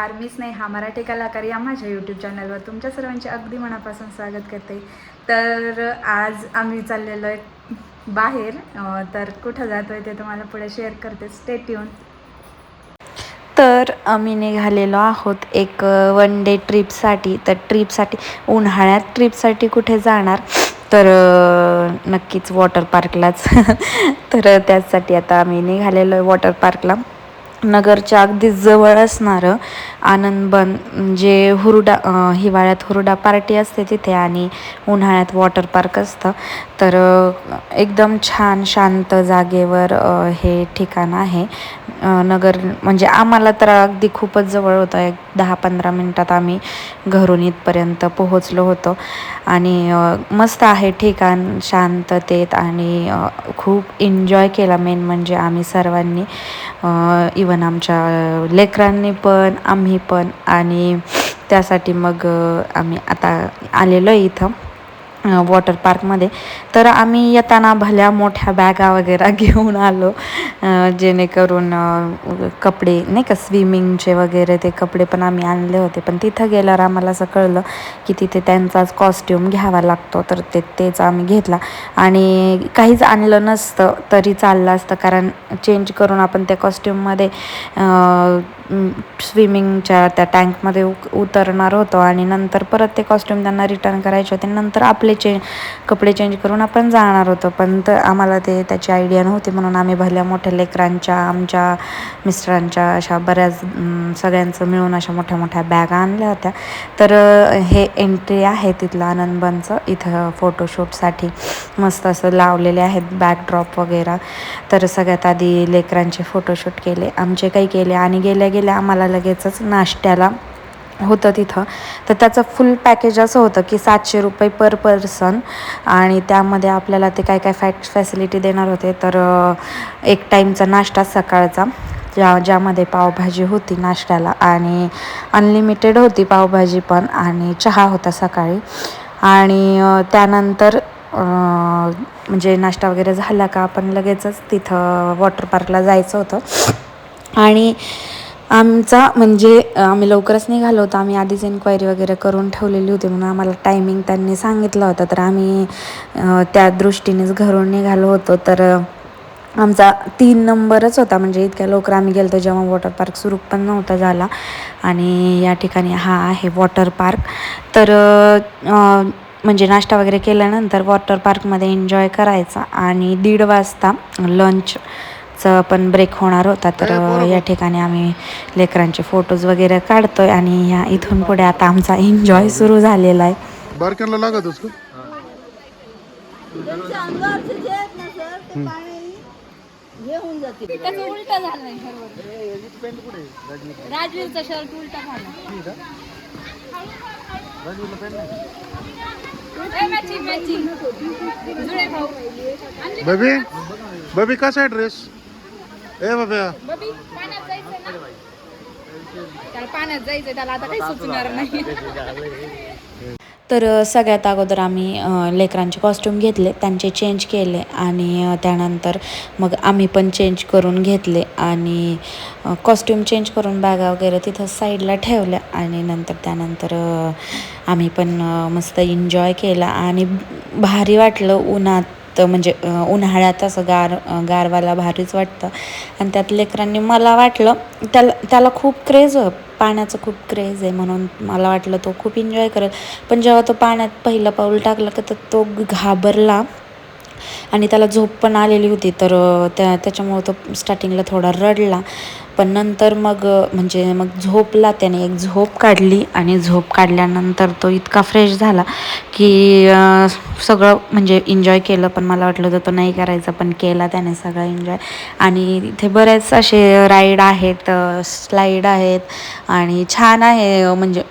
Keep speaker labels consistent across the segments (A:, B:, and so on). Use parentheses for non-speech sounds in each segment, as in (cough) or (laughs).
A: नमस्कार मी स्नेहा मराठी कलाकार या माझ्या यूट्यूब चॅनलवर तुमच्या सर्वांचे अगदी मनापासून स्वागत करते. तर आज आम्ही चाललेलो आहे बाहेर तर कुठं जातो आहे ते तुम्हाला पुढे शेअर करते. स्टेट येऊन तर आम्ही निघालेलो आहोत एक वन डे ट्रिपसाठी तर ट्रिपसाठी उन्हाळ्यात ट्रिपसाठी कुठे जाणार? तर नक्कीच वॉटर पार्कलाच (laughs) तर त्याचसाठी आता आम्ही निघालेलो आहे वॉटर पार्कला नगरच्या अगदी जवळ असणारं आनंदबन म्हणजे जे हुरडा हिवाळ्यात हुरडा पार्टी असते तिथे आणि उन्हाळ्यात वॉटर पार्क असतं. तर एकदम छान शांत जागेवर हे ठिकाण आहे. नगर म्हणजे आम्हाला तर अगदी खूपच जवळ होतं. एक दहा पंधरा मिनटात आम्ही घरून इथपर्यंत पोहोचलो होतो. आणि मस्त आहे ठिकाण शांततेत आणि खूप एन्जॉय केला मेन म्हणजे आम्ही सर्वांनी. इवन आमच्या लेकरांनी पण आम्ही पण आणि त्यासाठी मग आम्ही आता आलेलो आहे इथं. वॉटर पार्कमध्ये तर आम्ही येताना भल्या मोठ्या बॅगा वगैरे (laughs) घेऊन आलो. जेणेकरून कपडे नाही का स्विमिंगचे वगैरे ते कपडे पण आम्ही आणले होते. पण तिथं गेल्यावर आम्हाला असं कळलं की तिथे त्यांचाच कॉस्ट्यूम घ्यावा लागतो. तर ते तेच आम्ही घेतला. आणि काहीच आणलं नसतं तरी चाललं असतं. कारण चेंज करून आपण त्या कॉस्ट्यूममध्ये स्विमिंगच्या त्या टँकमध्ये उतरणार होतो. आणि नंतर परत ते कॉस्ट्यूम त्यांना रिटर्न करायचे होते. नंतर आपले चे कपडे चेंज करून आपण जाणार होतो. पण तर आम्हाला ते त्याची आयडिया नव्हती. म्हणून आम्ही भल्या मोठ्या लेकरांच्या आमच्या मिस्टरांच्या अशा बऱ्याच सगळ्यांचं मिळून अशा मोठ्या मोठ्या बॅग आणल्या होत्या. तर हे एंट्री आहे तिथलं आनंदबनचं. इथं फोटोशूटसाठी मस्त असं लावलेले आहेत बॅकड्रॉप वगैरे. तर सगळ्यात आधी लेकरांचे फोटोशूट केले. आमचे काही केले. आणि गेल्या गेल्या आम्हाला लगेचच नाश्त्याला होतं तिथं. तर त्याचं फुल पॅकेज असं होतं की सातशे रुपये पर पर्सन आणि त्यामध्ये आपल्याला ते काय काय फॅ फॅसिलिटी देणार होते तर एक टाईमचा नाश्ता सकाळचा ज्या ज्यामध्ये पावभाजी होती नाश्त्याला. आणि अनलिमिटेड होती पावभाजी पण आणि चहा होता सकाळी. आणि त्यानंतर म्हणजे नाश्ता वगैरे झाला का आपण लगेचच तिथं वॉटर पार्कला जायचं होतं. आणि आमचा म्हणजे आम्ही लवकरच निघालो होतो. आम्ही आधीच इन्क्वायरी वगैरे करून ठेवलेली होती म्हणून आम्हाला टायमिंग त्यांनी सांगितलं होतं. तर आम्ही त्या दृष्टीनेच घरून निघालो होतो. तर आमचा तीन नंबरच होता. म्हणजे इतक्या लवकर आम्ही गेलो जेव्हा वॉटर पार्क सुरू पण नव्हता झाला. आणि या ठिकाणी हा आहे वॉटर पार्क तर म्हणजे नाश्ता वगैरे केल्यानंतर वॉटर पार्कमध्ये एन्जॉय करायचा. आणि दीड वाजता लंच लंचचं पण ब्रेक होणार होता तर या ठिकाणी आम्ही लेकरांचे फोटोज वगैरे काढतोय आणि ह्या इथून पुढे आता आमचा एन्जॉय सुरू झालेला आहे.
B: बारक्यांना लागतच का?
C: त्यांच्या अंगावरचे जे आहेत ना सर ते पाणी हे होऊन जाते
D: त्याचं उलट झालंय राजवीरचा शर्ट उलटा झाला
B: बबी बबी कसा आहे ड्रेस ए बाब्या
D: बबी पाण्यात जायचंय ना? त्याला पाण्यात जायचंय त्याला आता काही सुचणार नाही.
A: तर सगळ्यात अगोदर आम्ही लेकरांचे कॉस्ट्यूम घेतले त्यांचे चेंज केले आणि त्यानंतर मग आम्ही पण चेंज करून घेतले आणि कॉस्ट्यूम चेंज करून बॅगा वगैरे तिथं साईडला ठेवल्या आणि नंतर त्यानंतर आम्ही पण मस्त एन्जॉय केला आणि भारी वाटलं उन्हात. म्हणजे उन्हाळ्यात असं गार गारवाला भारीच वाटतं. आणि त्यात लेकरांनी मला वाटलं त्याला त्याला खूप क्रेज पाण्याचं खूप क्रेज आहे म्हणून मला वाटलं तो खूप एन्जॉय करेल. पण जेव्हा तो पाण्यात पहिलं पाऊल टाकलं का तर तो घाबरला. आणि त्याला झोप पण आलेली होती तर त्या त्याच्यामुळं तो स्टार्टिंगला थोडा रडला. पण नंतर मग म्हणजे मग झोपला त्याने एक झोप काढली आणि झोप काढल्यानंतर तो इतका फ्रेश झाला की सगळं म्हणजे एन्जॉय केलं. पण मला वाटलं होतं तो नाही करायचा पण केला त्याने सगळं एन्जॉय आणि इथे बरेच असे राईड आहेत स्लाईड आहेत आणि छान आहे म्हणजे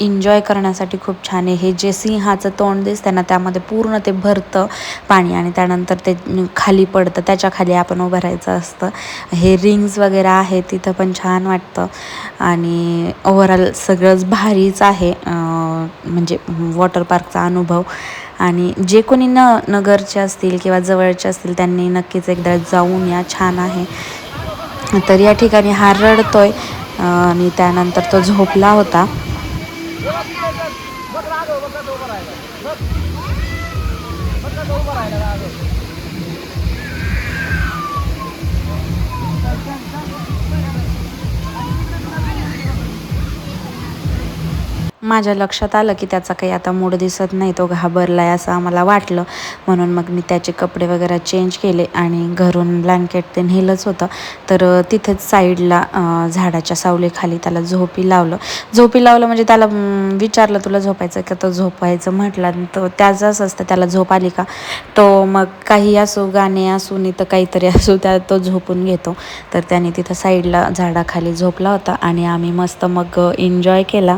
A: एन्जॉय करण्यासाठी खूप छान आहे. हे जे सिंहाचं तोंड दिसतं ना त्यामध्ये पूर्ण ते भरतं पाणी आणि त्यानंतर ते खाली पडतं. त्याच्याखाली आपण उभं राहायचं असतं. हे रिंग्स वगैरे आहे तिथं पण छान वाटतं. आणि ओव्हरऑल सगळंच भारीच आहे म्हणजे वॉटर पार्कचा अनुभव. आणि जे कोणी न नगरचे असतील किंवा जवळचे असतील त्यांनी नक्कीच एकदा जाऊन या. छान आहे. तर या ठिकाणी हा रडतोय आणि त्यानंतर तो झोपला होता. बघ राग बघत उभं राहिलं बघ बघत उभं राहिलं राग माझ्या लक्षात आलं की त्याचा काही आता मूड दिसत नाही तो घाबरला आहे असं आम्हाला वाटलं. म्हणून मग मी त्याचे कपडे वगैरे चेंज केले आणि घरून ब्लँकेट ते नेलंच होतं. तर तिथेच साईडला झाडाच्या सावलीखाली त्याला झोपी लावलं. झोपी लावलं म्हणजे त्याला विचारलं तुला झोपायचं का? तो झोपायचं म्हटलं. तर तो त्याचंच असतं त्याला झोप आली का? तो मग काही असो गाणे असू नाही तर काहीतरी असो त्या तो झोपून घेतो. तर त्याने तिथं साईडला झाडाखाली झोपला होता आणि आम्ही मस्त मग एन्जॉय केला.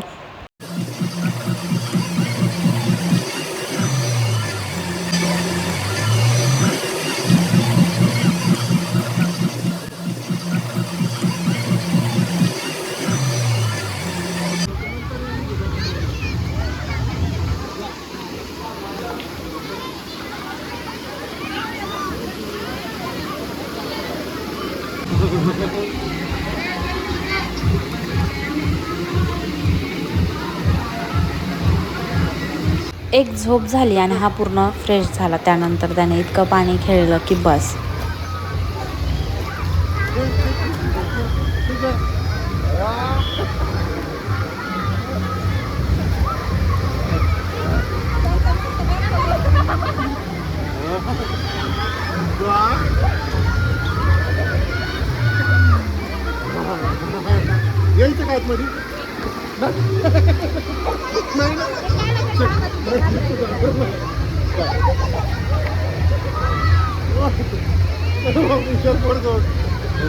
A: एक झोप झाली आणि हा पूर्ण फ्रेश झाला. त्यानंतर त्याने इतकं पाणी खेळलं की बस.
B: यायचं काय मध्ये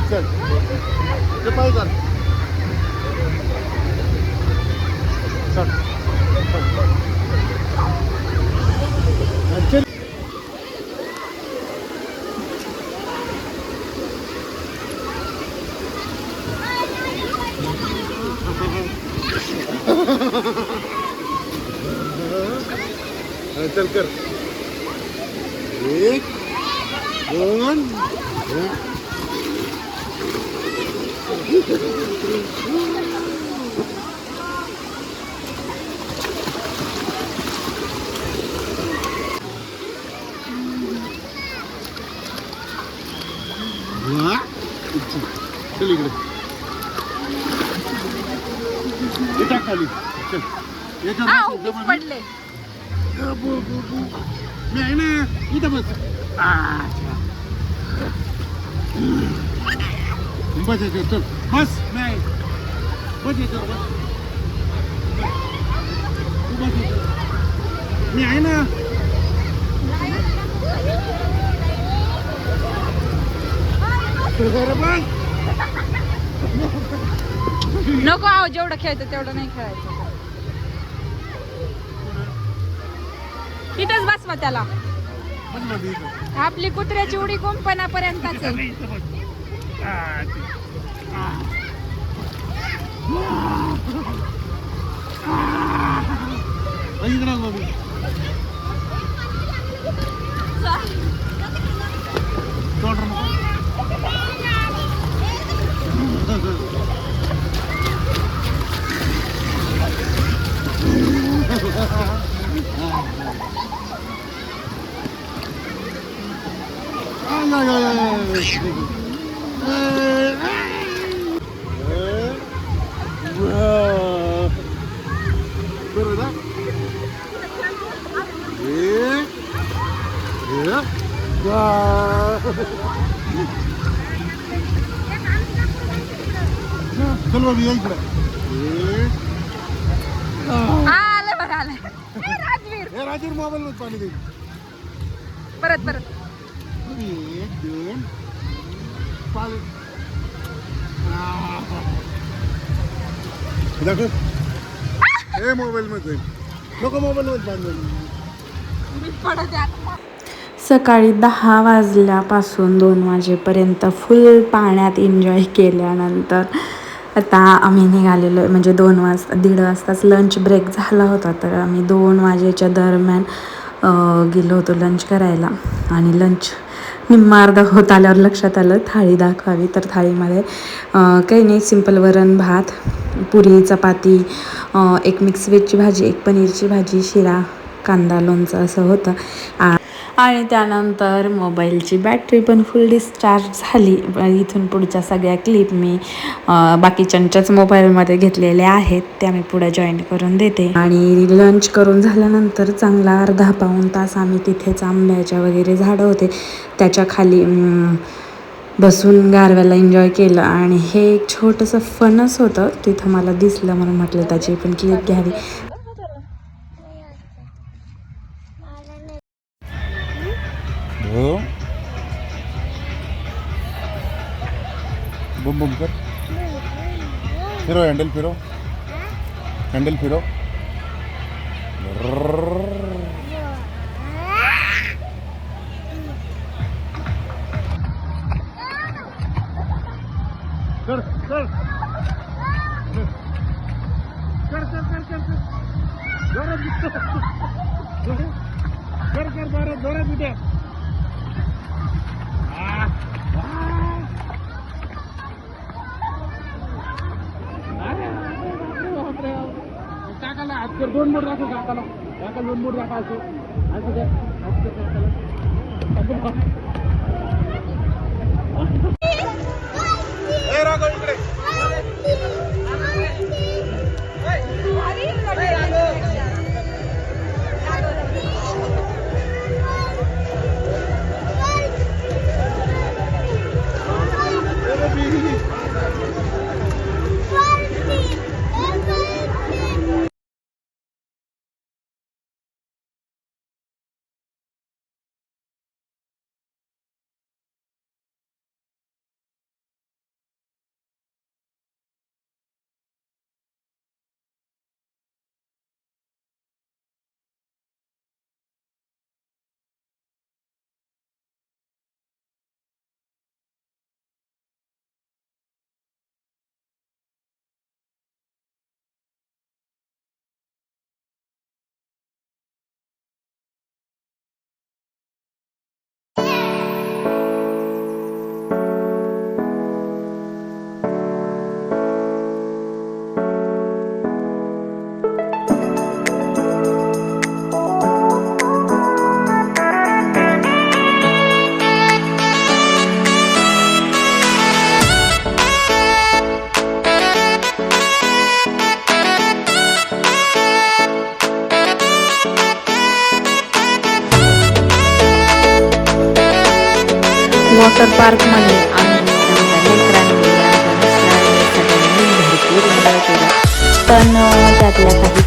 B: चल ते पाय कर चल चल हा, चल कर एक दोन. चल इकडे टाक खाली चल डबल.
D: पडले.
B: मी आहे ना इथं बस अच्छा. बस याच्यावर चल बस नाही आहे बस याच्यावर बस बस याच्यावर. मी आहे ना अरे बस
D: नको आहो जेवढं खेळतं तेवढं नाही खेळायचं तिथंच बसवा त्याला.
B: बस
D: आपली कुत्र्याची उडी कुंपणापर्यंतच आहे.
B: इथं चल बाबी या इकडं ए.
D: आलं बरं आलं. ए, राजवीर.
B: हे राजीर मोबाईल मध्ये पाणी दे
D: परत परत.
B: एक दोन दाखव हे नको
D: आता.
A: सकाळी दहा वाजल्यापासून दोन वाजेपर्यंत फुल पाण्यात एन्जॉय केल्यानंतर आता आम्ही निघालेलो म्हणजे दोन वाजता दीड वाजताच लंच ब्रेक झाला होता तर आम्ही दोन वाजेच्या दरम्यान गेलो होतो लंच करायला. आणि लंच निम्मा अर्धा होत आल्यावर लक्षात आलं थाळी दाखवावी. तर थाळीमध्ये काही नाही सिंपल वरण भात पुरी चपाती एक मिक्स वेजची भाजी एक पनीरची भाजी शिरा कांदा लोणचं असं होतं. आ- आणि त्यानंतर मोबाईलची बॅटरी पण फुल डिस्चार्ज झाली. इथून पुढच्या सगळ्या क्लिप मी बाकीच्यांच्याच मोबाईलमध्ये घेतलेल्या आहेत. त्या मी पुढे जॉईन करून देते. आणि लंच करून झाल्यानंतर चांगला अर्धा पाऊण तास आम्ही तिथेच आंब्याच्या वगैरे झाडं होते. त्याच्याखाली बसून गारव्याला एन्जॉय केलं. आणि हे एक छोटंसं फनस होतं. तिथं मला दिसलं म्हणून म्हटलं त्याची पण क्लिप घ्यावी.
B: बुम कर फिरो हँडल फिरो। हँडल फिरो। कर कर। कर कर कर कर कर। जोरात उठतो. कर कर जोरात जोरात उद्या आजकर दोन बोट दाखव काकाला काका दोन बोट दाखव असं? असं द्या आजकर काकाला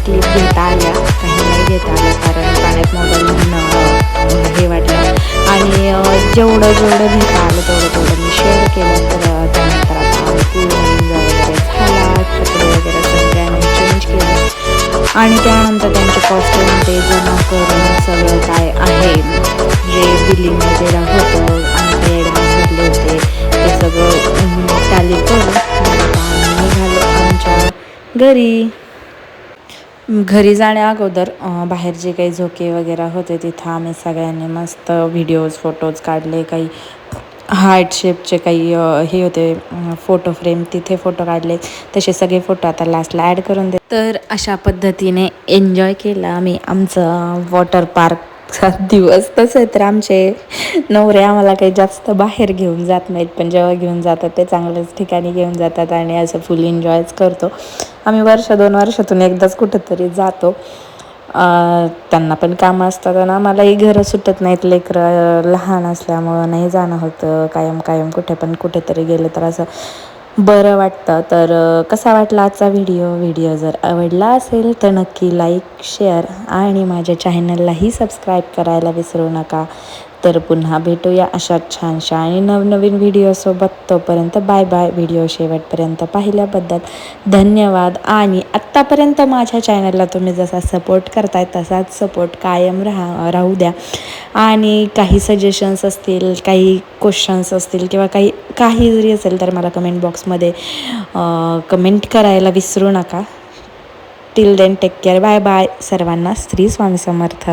A: क्लिप घेता आल्या काही नाही घेता आल्या कारण पाण्यात मोबाईल म्हणून हे वाटलं. आणि जेवढं जेवढं घेता आलं तेवढं तेवढं मी शेअर केलं. तर त्यानंतर आता पूर्ण एन्जॉय वगैरे झाला. कपडे वगैरे सगळ्यांनी चेंज केलं. आणि त्यानंतर त्यांचे कॉस्ट्युम ते जमा करून सगळं काय आहे जे बिलिंग वगैरे होतं आणि ते ॲडव्हान्स भरले होते ते सगळं टॅली करून निघालो आमच्या घरी. घरी जाण्या अगोदर बाहेर जे काही झोके वगैरे होते तिथं आम्ही सगळ्यांनी मस्त व्हिडिओज फोटोज काढले. काही हार्ट शेपचे काही हे होते फोटो फ्रेम तिथे फोटो काढले. तसे सगळे फोटो आता लास्टला ॲड करून दे. तर अशा पद्धतीने एन्जॉय केला आम्ही आमचं वॉटर पार्क सात दिवस. तसं तर आमचे नवरे आम्हाला काही जास्त बाहेर घेऊन जात नाहीत पण जेव्हा घेऊन जातात ते चांगल्याच ठिकाणी घेऊन जातात आणि असं फुल एन्जॉयच करतो. आम्ही वर्ष दोन वर्षातून एकदाच कुठंतरी जातो. त्यांना पण कामं असतात आणि आम्हालाही घरं सुटत नाहीत लेकरं लहान असल्यामुळं नाही जाणं होतं कायम कायम कुठे पण कुठेतरी गेलं तर असं बरं वाटतं. तर कसा वाटला आजचा व्हिडिओ? व्हिडिओ जर आवडला असेल तर नक्की लाईक शेअर आणि माझ्या चॅनललाही सबस्क्राईब करायला विसरू नका. तर पुन्हा भेटूया अशा छानशा आणि नवनवीन व्हिडिओसोबत तोपर्यंत बाय बाय व्हिडिओ शेवटपर्यंत पाहिल्याबद्दल धन्यवाद. आणि आत्तापर्यंत माझ्या चॅनलला तुम्ही जसा सपोर्ट करताय तसाच सपोर्ट कायम राहा राहू द्या. आणि काही सजेशन्स असतील काही क्वेश्चन्स असतील किंवा काही काही जरी असेल तर मला कमेंट बॉक्समध्ये कमेंट करायला विसरू नका. Till then take care bye bye सर्वांना स्त्री स्वामी समर्थ.